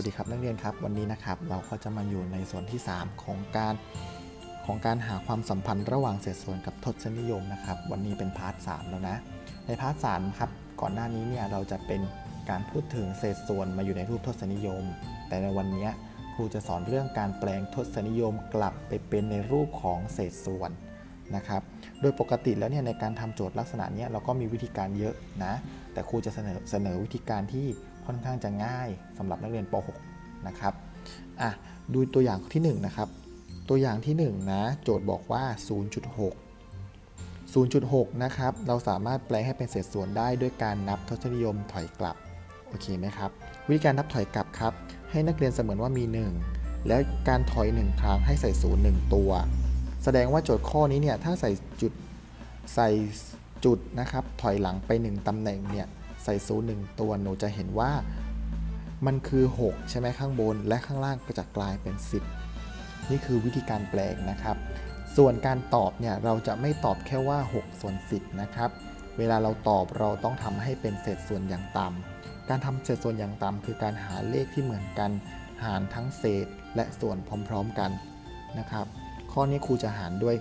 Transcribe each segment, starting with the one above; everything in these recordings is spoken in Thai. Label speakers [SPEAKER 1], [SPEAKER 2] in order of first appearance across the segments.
[SPEAKER 1] วัสดีครับนักเรียนครับวันนี้นะครับเราก็จะมาอยู่ในส่วนที่ 3 ของการของการหาความสัมพันธ์ระหว่างเศษส่วนกับทศนิยมนะครับ วันนี้เป็นพาร์ท3แล้วนะ ในพาร์ท3ครับก่อนหน้านี้เนี่ยเราจะเป็นการพูดถึงเศษส่วนมาอยู่ในรูปทศนิยม แต่ในวันนี้ครูจะสอนเรื่องการแปลงทศนิยมกลับไปเป็นในรูปของเศษส่วนนะครับ โดยปกติแล้วเนี่ยในการทำโจทย์ลักษณะนี้เราก็มีวิธีการเยอะนะ แต่ครูจะเสนอเสนอวิธีการที่ ค่อนข้างจะง่ายสำหรับนักเรียนป .6 นะครับอะดูตัวอย่างที่1นะครับตัวอย่างที่1นะโจทย์บอกว่า 0.6 0.6 นะครับ เราสามารถแปลให้เป็นเศษส่วนได้ด้วยการนับทศนิยมถอยกลับ โอเคไหมครับ วิธีการนับถอยกลับครับ ให้นักเรียนเสมือนว่ามี 1 แล้วการถอย 1 ครั้งให้ใส่ศูนย์1ตัว แสดงว่าโจทย์ข้อนี้เนี่ย ถ้าใส่จุดใส่จุดนะครับ ถอยหลังไป 1ตำแหน่งเนี่ย ใส่ศูนย์หนึ่งตัวหนูจะเห็นว่ามันคือ 6 ใช่ไหมข้างบน และข้างล่างก็จะกลายเป็น 10 นี่คือวิธีการแปลงนะครับ ส่วนการตอบเนี่ยเราจะไม่ตอบแค่ว่า 6 ส่วน 10 นะครับ เวลาเราตอบเราต้องทำให้เป็นเศษส่วนอย่างต่ำการทำเศษส่วนอย่างต่ำคือการหาเลขที่เหมือนกัน หารทั้งเศษและส่วนพร้อมๆกันนะครับ ข้อนี้ครูจะหารด้วย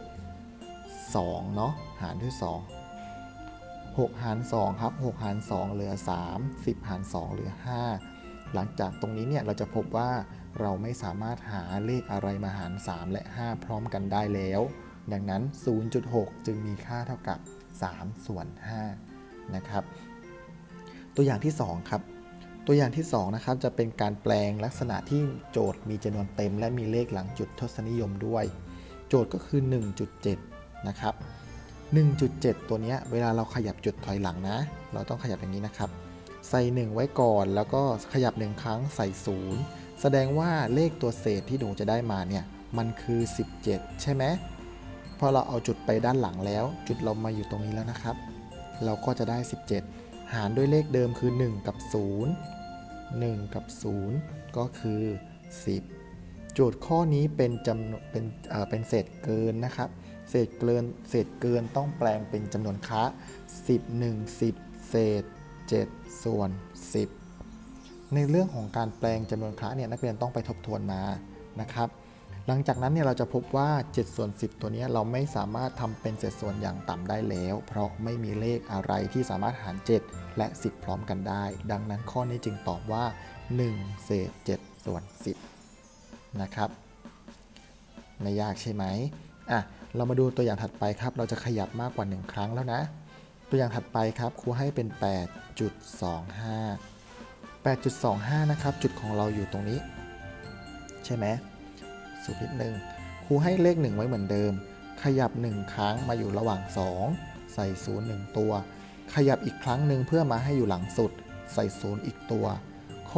[SPEAKER 1] 2เนาะหารด้วย 2 6 หาร 2 ครับ 6 หาร 2 เหลือ 3 10 หาร 2 เหลือ 5 หลังจากตรงนี้เนี่ยเราจะพบว่าเราไม่สามารถหาเลขอะไรมาหาร 3 และ 5 พร้อมกันได้แล้ว ดังนั้น 0.6 จึงมีค่าเท่ากับ 3 ส่วน 5 นะครับ ตัวอย่างที่ 2 ครับ ตัวอย่างที่ 2 นะครับ จะเป็นการแปลงลักษณะที่โจทย์มีจำนวนเต็ม และมีเลขหลังจุดทศนิยมด้วย โจทย์ก็คือ 1.7 นะครับ 1.7 ตัวเนี้ยเวลาเราขยับจุดถอยหลังนะ เราต้องขยับอย่างนี้นะครับ ใส่ 1 ไว้ก่อนแล้วก็ขยับ 1 ครั้งใส่ 0 แสดงว่าเลขตัวเศษที่หนูจะได้มาเนี่ยมันคือ 17 ใช่ไหมพอเราเอาจุดไปด้านหลังแล้ว จุดเรามาอยู่ตรงนี้แล้วนะครับ เราก็จะได้ 17 หารด้วยเลขเดิมคือ 1 กับ 0 1 กับ 0 ก็คือ 10 โจทย์ข้อนี้เป็นจำนวนเป็นเป็นเศษเกินนะครับ เศษเกินเศษเกินต้องแปลงเป็นจำนวนค้า10 1 10 เศษ 7 ส่วน 10 ในเรื่องของการแปลงจำนวนค้าเนี่ยนักเรียนต้องไปทบทวนมานะครับหลังจากนั้นเนี่ยเราจะพบว่า 7 ส่วน 10 ตัวเนี้ยเราไม่สามารถทำเป็นเศษส่วนอย่างต่ำได้แล้ว เพราะไม่มีเลขอะไรที่สามารถหาร 7 และ 10 พร้อมกันได้ ดังนั้นข้อนี้จึงตอบว่า 1 เศษ 7 ส่วน 10 นะครับไม่ยากใช่ไหมอะเรามาดูตัวอย่างถัดไปครับ เราจะขยับมากกว่า 1 ครั้งแล้วนะ ตัวอย่างถัดไปครับครูให้เป็น 8.25 8.25 นะครับ จุดของเราอยู่ตรงนี้ ใช่ไหมสุดนิดนึงครูให้เลข 1 ไว้เหมือนเดิม ขยับ 1 ครั้งมาอยู่ระหว่าง 2 ใส่0 1 ตัว ขยับอีกครั้งหนึ่งเพื่อมาให้อยู่หลังสุด ใส่0อีกตัว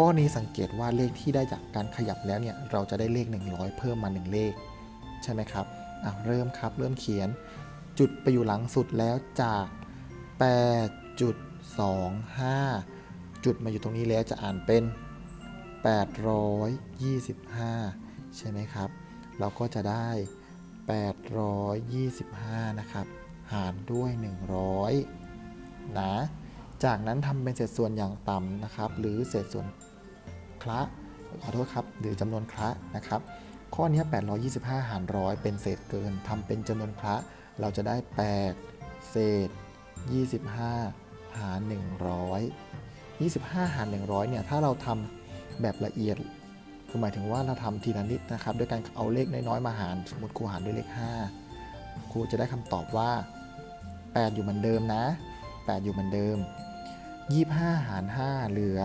[SPEAKER 1] ข้อนี้สังเกตว่าเลขที่ได้จากการขยับแล้วเนี่ยเราจะได้เลข 100 เพิ่มมา 1 เลข ใช่ไหมครับอะเริ่มครับเริ่มเขียน จุดไปอยู่หลังสุดแล้วจาก 8.25 จุดมาอยู่ตรงนี้แล้วจะอ่านเป็น 825 ใช่ไหมครับ เราก็จะได้ 825 นะครับ หารด้วย 100 นะจากนั้นทำเป็นเศษส่วนอย่างต่ำนะครับ หรือเศษส่วน คละขอโทษครับหรือจำนวนคละนะครับ ข้อนี้ 825 หารร้อยเป็นเศษเกินทำเป็นจำนวนคละเราจะได้ 8 เศษ 25 หาร 100 25 หาร 100เนี่ยถ้าเราทำแบบละเอียดคือหมายถึงว่าเราทำทีละนิดนะครับด้วยการเอาเลขน้อยๆมาหารสมมติครูหารด้วยเลข 5 ครูจะได้คำตอบว่า 8 อยู่เหมือนเดิมนะ 8 อยู่เหมือนเดิม 25 หาร 5 เหลือ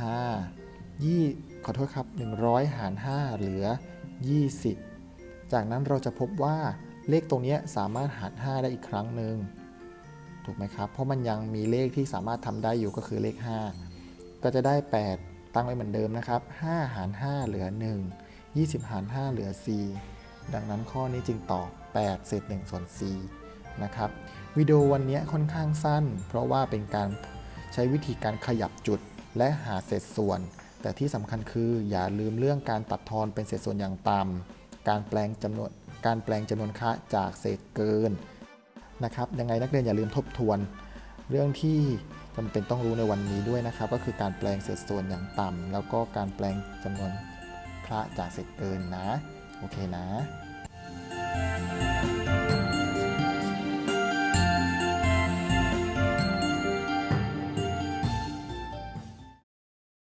[SPEAKER 1] 5 ยี่ขอโทษครับ 100 หาร 5 เหลือ 20 จากนั้นเราจะพบว่าเลขตรงนี้สามารถหาร 5 ได้อีกครั้งหนึ่งถูกไหมครับ เพราะมันยังมีเลขที่สามารถทำได้อยู่ก็คือเลข 5 ก็จะได้ 8 ตั้งไว้เหมือนเดิมนะครับ 5 หาร 5 เหลือ 1 20 หาร 5 เหลือ 4 ดังนั้นข้อนี้จึงตอบ 8 เศษ1ส่วน4นะครับ วิดีโอวันนี้ค่อนข้างสั้น เพราะว่าเป็นการใช้วิธีการขยับจุดและหาเศษส่วน แต่ที่สำคัญคืออย่าลืมเรื่องการตัดทอนเป็นเศษส่วนอย่างต่ำการแปลงจำนวนการแปลงจำนวนค่าจากเศษเกินนะครับยังไงนักเรียนอย่าลืมทบทวน เรื่องที่จำเป็นต้องรู้ในวันนี้ด้วยนะครับ ก็คือการแปลงเศษส่วนอย่างต่ำแล้วก็การแปลงจำนวนค่าจากเศษเกินนะ โอเคนะ